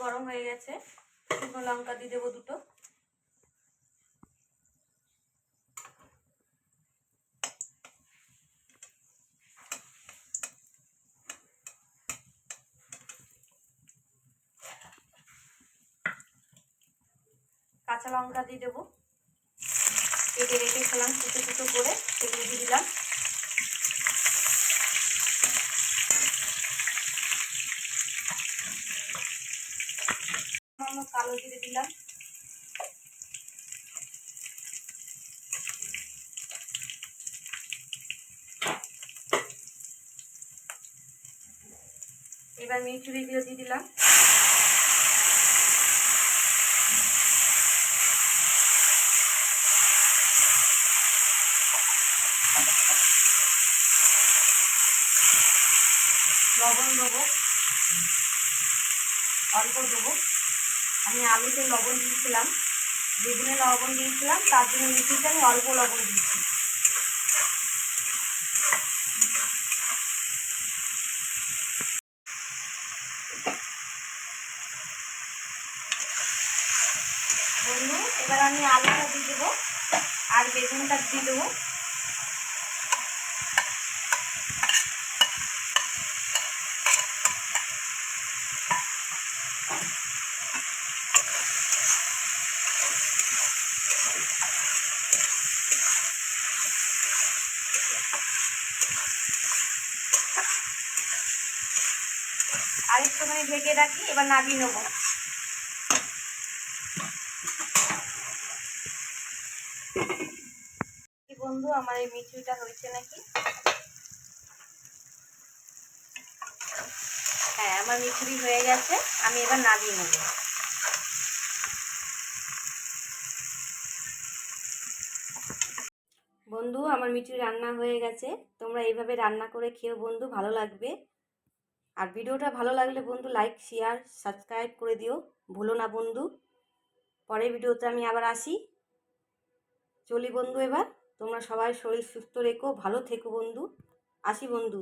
গরম হয়ে গেছে। শুকনো লঙ্কা দিয়ে দেবো দুটো। কাঁচা লঙ্কা দিয়ে দেবো। কেটে রেখেছিলাম ছোটো ছোটো করে দিয়ে দিলাম সামান্য কালো জিরে দিলাম। এবার মিচুরিগুলো দিয়ে দিলাম। লবণ দেবো। অল্প দেবো। আমি আলুতে লবণ দিয়েছিলাম, বেগুনে লবণ দিয়েছিলাম, তার জন্য মিষ্টিতে আমি অল্প লবণ দিয়েছি। এবার আমি আলুটা দিয়ে দেবো, আর বেগুনটা দিয়ে দেবো। আর একটুখানি ঢেকে রাখি, এবার নামিয়ে নেব। বন্ধু, আমার এই মিঠুইটা হয়েছে নাকি? হ্যাঁ আমার মিঠুরি হয়ে গেছে, আমি এবার নামিয়ে নেব। বন্ধু, আমার মিঠুরি রান্না হয়ে গেছে। তোমরা এইভাবে রান্না করে খেয়েও বন্ধু, ভালো লাগবে। আর ভিডিওটা ভালো লাগলে বন্ধু লাইক, শেয়ার, সাবস্ক্রাইব করে দিও। ভুলো না বন্ধু। পরের ভিডিওতে আমি আবার আসি। চলি বন্ধু এবার। তোমরা সবাই শরীর সুস্থ রেখো, ভালো থেকো বন্ধু। আসি বন্ধু।